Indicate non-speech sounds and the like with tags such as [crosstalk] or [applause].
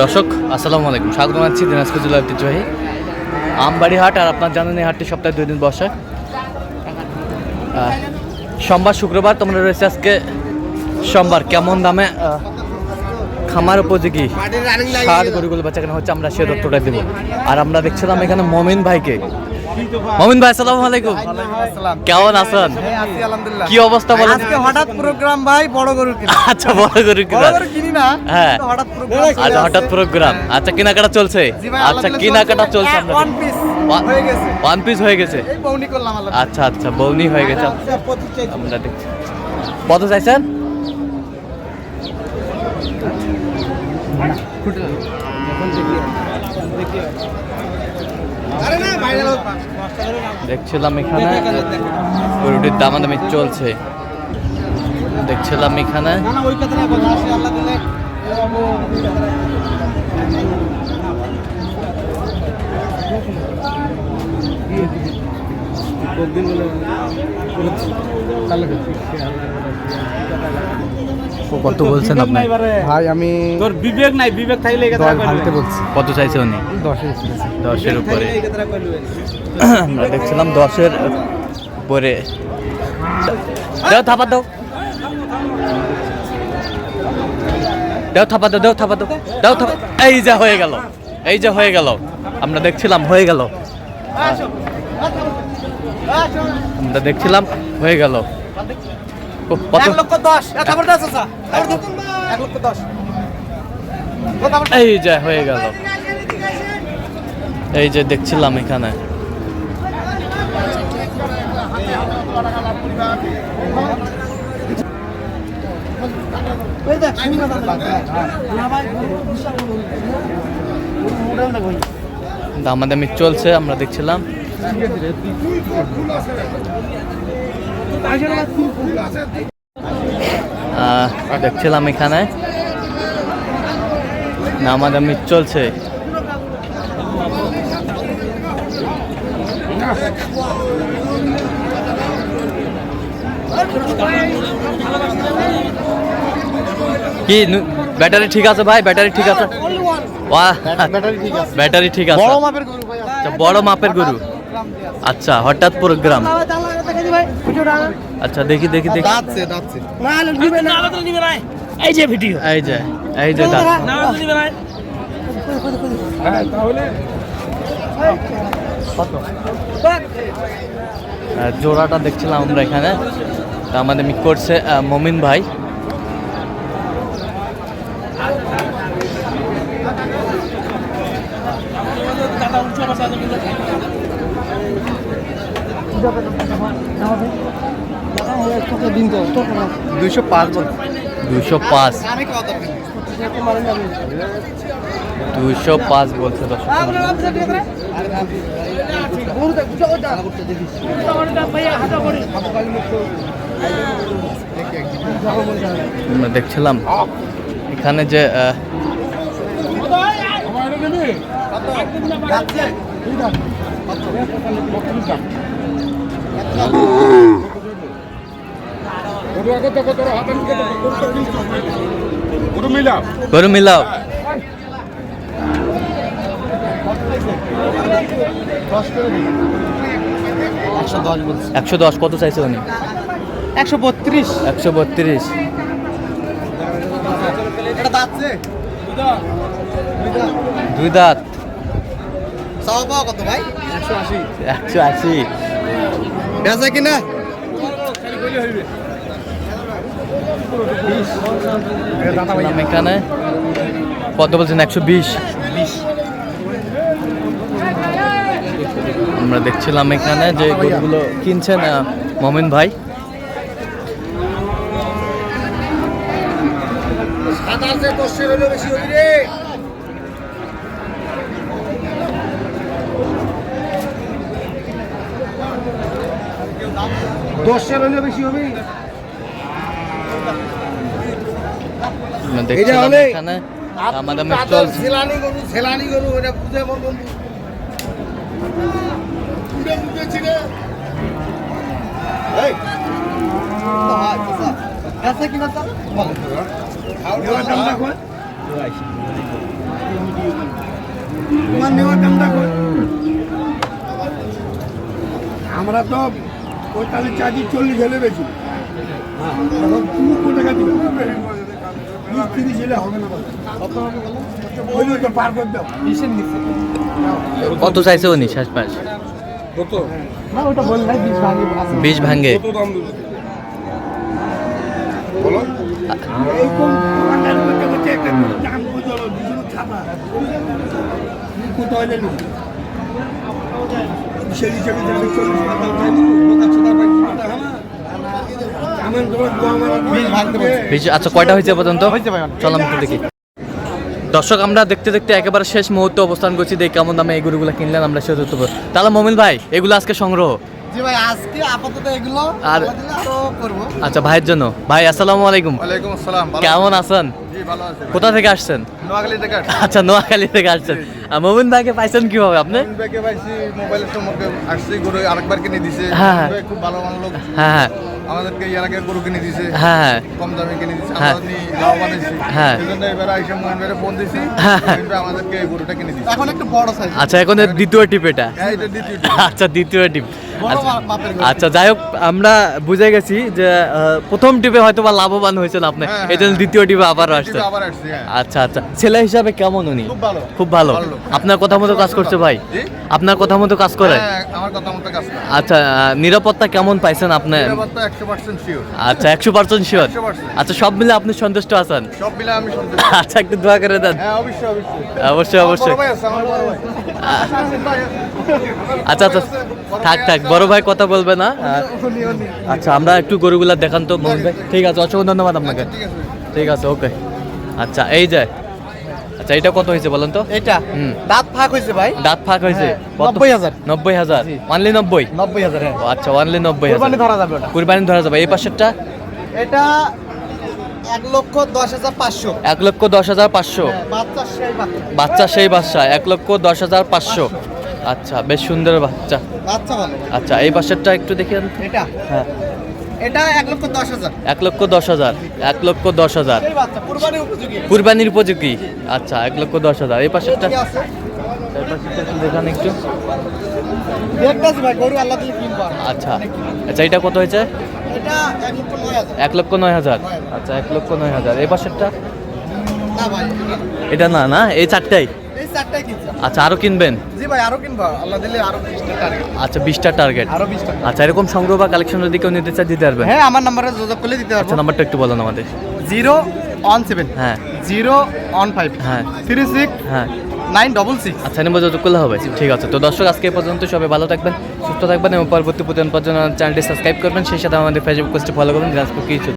দর্শক আসসালামু আলাইকুম। স্বাগত জানাচ্ছি দিনাজপুর জেলার ঐতিহ্যবাহী আমবাড়ি হাট আর আপনার জানেন এই হাটটি সপ্তাহে দুই দিন বসে। সোমবার শুক্রবার তোমরা রয়েছে আজকে সোমবার। কেমন দামে খামার উপযোগী সার গরুগুলো বাচ্চা কেনা হচ্ছে আমরা সে তথ্যটা দেবো। আর আমরা দেখছিলাম এখানে মমিন ভাইকে মমিন ভাই আসসালামু আলাইকুম। কেমন আছেন? কি অবস্থা বলেন? আজকে হঠাৎ প্রোগ্রাম ভাই বড় গরু কিনা। [laughs] আচ্ছা বড় গরু বড় কিনা গরু কিনি না হ্যাঁ। হঠাৎ প্রোগ্রাম আচ্ছা হঠাৎ প্রোগ্রাম আচ্ছা কেনাকাটা চলছে? আচ্ছা আলহামদুলিল্লাহ কেনাকাটা চলছে ওয়ান পিস হয়ে গেছে। ওয়ান পিস হয়ে গেছে? এই বউনি করলাম আল্লাহ আচ্ছা আচ্ছা বৌনি হয়ে গেছে। আমরা দেখছি। কত চাইছেন? আরে না ভাইরাল দেখছিলাম এখানে গরুটির দামাদামি চলছে। দেখছিলাম এখানে। না না কত বলছেন আপনি ভাই আমি তোর বিবেক নাই বিবেক থাকলে এই কথা ভাঙতে বলছি। কত চাইছে উনি? দশে দশের উপরে। আমরা দেখছিলাম দশের উপরে। দেও থাপা দাও। দেও থাপা দাও দেও থাপা দাও। দেও থাপা এই যা হয়ে গেল। এই যে হয়ে গেল। আমরা দেখছিলাম হয়ে গেল। আমরা দেখছিলাম হয়ে গেল। এক লক্ষ দশ। দশ। এক লক্ষ দশ। এই যে হয়ে গেল। এই যে দেখছিলাম এখানে। দামাদামি চলছে আমরা দেখছিলাম। দেখছিলাম এখানে। দামাদামি চলছে। কি ব্যাটারি ঠিক আছে ভাই? ব্যাটারি ঠিক আছে? ব্যাটারি ঠিক আছে। বড় মাপের গরু আচ্ছা বড় মাপের গরু। আচ্ছা হঠাৎ প্রোগ্রাম। আচ্ছা দেখি দেখি দেখি। দাঁতছে দাঁতছে। এই যে ভিডিও। এই যে এই যে দাঁত। না নিবে না আহ, জোড়াটা দেখছিলাম আমরা এখানে। তা আমাদের মিক করছে মমিন ভাই। দুইশো পাঁচ বল। দুইশো পাঁচ। দুইশো পাঁচ বলছে দর্শক আমরা দেখছিলাম। এখানে যে আহ, গরু মিলাও। একশো দশ কত চাইছে উনি? একশো বত্রিশ। একশো বত্রিশ। দুই দাঁত। কত ভাই? একশো আশি। একশো আশি। বেচা কিনা? এখানে। কত বলছেন একশো বিশ। আমরা দেখছিলাম এখানে যে গরুগুলো কিনছেন মমিন ভাই। দশের বেশি হবি রে। দশের হলেও বেশি হবে। আমরা দেখছিলাম হলে- আমাদের চলছে। ঝেলানি গরু ঝেলানি গরু এটা বুঝে আমার বন্ধু। এই। তো পঁয়তাল্লিশ চার্জি চল্লিশ হলে বেশি। এখন তুমি কত টাকা দিবে। বিশ তিরিশ হলে হবে না ওই তো পার করে দাও। কত চাইছে উনি শেষ মাস না ওটা বল নাই বিশ ভাঙি বিষ ভাঙ্গে এই আচ্ছা কয়টা হয়েছে পর্যন্ত? চলাম একটু দেখি। দর্শক আমরা দেখতে দেখতে একেবারে শেষ মুহূর্তে অবস্থান করছি। দেখি কেমন দামে এই গরুগুলো কিনলেন আমরা সে হতে পারব তাহলে মমিন ভাই এগুলো আজকে সংগ্রহ? জি ভাই আজকে আপাতত এগুলো আর- আচ্ছা ভাইয়ের জন্য। ভাই আসসালামু আলাইকুম। ওয়ালাইকুম আসসালাম কেমন আছেন? জি ভালো আছে কোথা থেকে আসছেন? নোয়াখালী থেকে আসছি। আচ্ছা নোয়াখালী থেকে আসছেন মমিন ভাইকে পাইছেন কীভাবে আপনি? ফোন পাইছি মোবাইলের সম্পর্কে আসছি গরু আরেকবার কিনে দিছে। হ্যাঁ। খুব ভালো ভালো লোক। হ্যাঁ হ্যাঁ। আমাদেরকে এর আগে গরু কিনে দিছে। হ্যাঁ হ্যাঁ। কম দামে কিনে দিছে। হ্যাঁ। আমরা লাভবান হয়েছি হ্যাঁ। এই এবার আইসা মোহন ভাইয়ের ফোন দিছি। হ্যাঁ। ভাই আমাদেরকে গরুটা কিনে দিছে। এখন একটু বড় সাইজ আচ্ছা এখন দ্বিতীয় টিপ এটা। হ্যাঁ এটা দ্বিতীয় আচ্ছা দ্বিতীয় টিপ। আচ্ছা। আচ্ছা যাই হোক আমরা বুঝে গেছি যে প্রথম টিপে হয়তো বা লাভবান হয়েছেন আপনি। হ্যাঁ, এই জন্য দ্বিতীয় টিপে আবার আসছি হ্যাঁ। আচ্ছা আচ্ছা। ছেলে হিসাবে কেমন উনি? খুব ভালো। খুব ভালো। আপনার কথা মতো কাজ করছে ভাই? আপনার কথা মতো কাজ করে হ্যাঁ আমার কথা মতো কাজ করে আচ্ছা নিরাপত্তা কেমন পাইছেন আপনি? নিরাপত্তা শিওর আচ্ছা একশো পার্সেন্ট শিওর আচ্ছা সব মিলে আপনি সন্তুষ্ট আছেন? সব মিলে আমি সন্তুষ্ট। আচ্ছা একটু দোয়া করে দেন। হ্যাঁ অবশ্যই অবশ্যই। অবশ্যই অবশ্যই। আচ্ছা আচ্ছা থাক থাক বড় ভাই কথা বলবে না। আচ্ছা আমরা একটু গরুগুলা দেখান তো মোহন ভাই। ঠিক আছে। অসংখ্য ধন্যবাদ আপনাকে। ঠিক আছে। ঠিক আছে ওকে। আচ্ছা এই যে আচ্ছা এটা কত হয়েছে বলেন তো? এটা হুম। দাঁত ফাঁক হয়েছে ভাই। দাঁত ফাঁক হয়েছে? হ্যাঁ, কত? 90,000 নব্বই হাজার? অনলি নব্বই? নব্বই হাজার হ্যাঁ। আচ্ছা অনলি নব্বই হাজার। ধরা যাবে কুরবানি ধরা যাবে। এই পাশেরটা? এটা এক লক্ষ দশ হাজার পাঁচশো। এক লক্ষ দশ হাজার পাঁচশো। বাচ্চা সেই বাচ্চা। সেই বাচ্চা এক লক্ষ দশ হাজার পাঁচশো। আচ্ছা বেশ সুন্দর বাচ্চা। আচ্ছা এই পাশেরটা একটু দেখি এটা? হ্যাঁ। এটা এক লক্ষ দশ হাজার। এক লক্ষ দশ হাজার এক লক্ষ দশ হাজার। কুরবানির উপযোগী। আচ্ছা এক লক্ষ দশ হাজার। এই একটু দেখান একটু। আচ্ছা আচ্ছা এটা কত হয়েছে? এটা এক লক্ষ নয় হাজার। আচ্ছা এক লক্ষ নয় হাজার। এই পাশেরটা? না ভাই এটা না না এই চারটাই। এই চারটাই কিনছে। আচ্ছা আরও কিনবেন? জি ভাই আরও কিনবো। আল্লাহ দিলে আরও বিশটা টার্গেট আচ্ছা বিশটা টার্গেট আরও বিশটা আচ্ছা এরকম সংগ্রহ বা কালেকশন যদি কেউ নিতে চায় দিতে পারবেন হ্যাঁ আমার নাম্বারে যোগাযোগ করলে দিতে আচ্ছা পারব নাম্বারটা একটু বলেন আমাদের। Zero one seven. হ্যাঁ। Zero one five. হ্যাঁ। থ্রি সিক্স হ্যাঁ। Nine double six. আচ্ছা নেব যোগাযোগ করলে হবে। ঠিক আছে তো দর্শক আজকে পর্যন্ত সবাই ভালো থাকবেন সুস্থ থাকবেন এবং পরবর্তী প্রতিদিন পর্যন্ত চ্যানেলটি সাবস্ক্রাইব করবেন। সেই সাথে আমাদের ফেসবুক পেজটি ফলো করবেন। দিনাজপুর কিছু